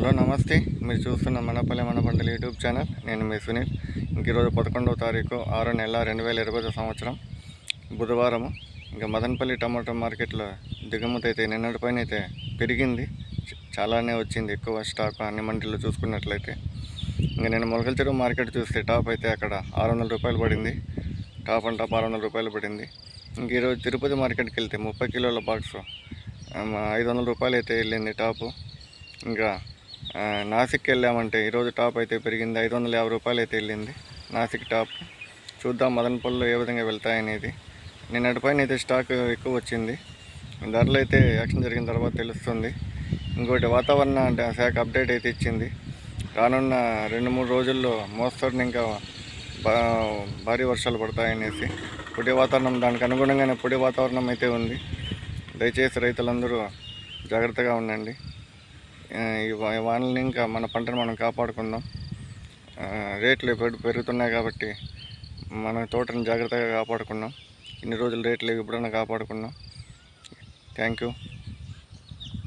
Hello నమస్తే. మీరు చూస్తున్న మనపల్లి మనపంటలు యూట్యూబ్ ఛానల్. నేను మీ సునీల్. ఇంక ఈరోజు పదకొండవ తారీఖు ఆరు నెల రెండు వేల ఇరవై సంవత్సరం. బుధవారము. ఇంకా మదనపల్లి టమాటో మార్కెట్లో దిగుమతి అయితే నిన్నటిపైన అయితే పెరిగింది. చాలానే వచ్చింది. ఎక్కువ స్టాక్ అన్ని మండీల్లో చూసుకున్నట్లయితే. ఇంకా నేను మొలకల చెరువు మార్కెట్ చూస్తే టాప్ అయితే అక్కడ ఆరు వందల రూపాయలు పడింది. టాప్ అండ్ టాప్ ఆరు వందల రూపాయలు పడింది. ఇంక ఈరోజు తిరుపతి మార్కెట్కి వెళ్తే ముప్పై కిలోల బాక్స్ ఐదు వందల రూపాయలు అయితే వెళ్ళింది టాపు. ఇంకా నాసిక్ నాసిక్కి వెళ్ళామంటే ఈరోజు టాప్ అయితే పెరిగింది. ఐదు వందల యాభై రూపాయలు అయితే వెళ్ళింది. నాసిక్ టాప్. చూద్దాం మదనపల్లిలో ఏ విధంగా వెళ్తాయనేది. నిన్నటి పైన అయితే స్టాక్ ఎక్కువ వచ్చింది. ధరలు అయితే యాక్షన్ జరిగిన తర్వాత తెలుస్తుంది. ఇంకోటి వాతావరణ శాఖ అప్డేట్ అయితే ఇచ్చింది. రానున్న రెండు మూడు రోజుల్లో మోస్తరుని ఇంకా భారీ వర్షాలు పడతాయనేసి పొడి వాతావరణం దానికి అనుగుణంగానే పొడి వాతావరణం అయితే ఉంది. దయచేసి రైతులందరూ జాగ్రత్తగా ఉండండి. ఈ వానల్ని ఇంకా మన పంటను మనం కాపాడుకుందాం. రేట్లు పెరుగుతున్నాయి కాబట్టి మన తోటను జాగ్రత్తగా కాపాడుకున్నాం ఇన్ని రోజులు రేట్లు ఎప్పుడైనా కాపాడుకున్నాం థ్యాంక్ యూ.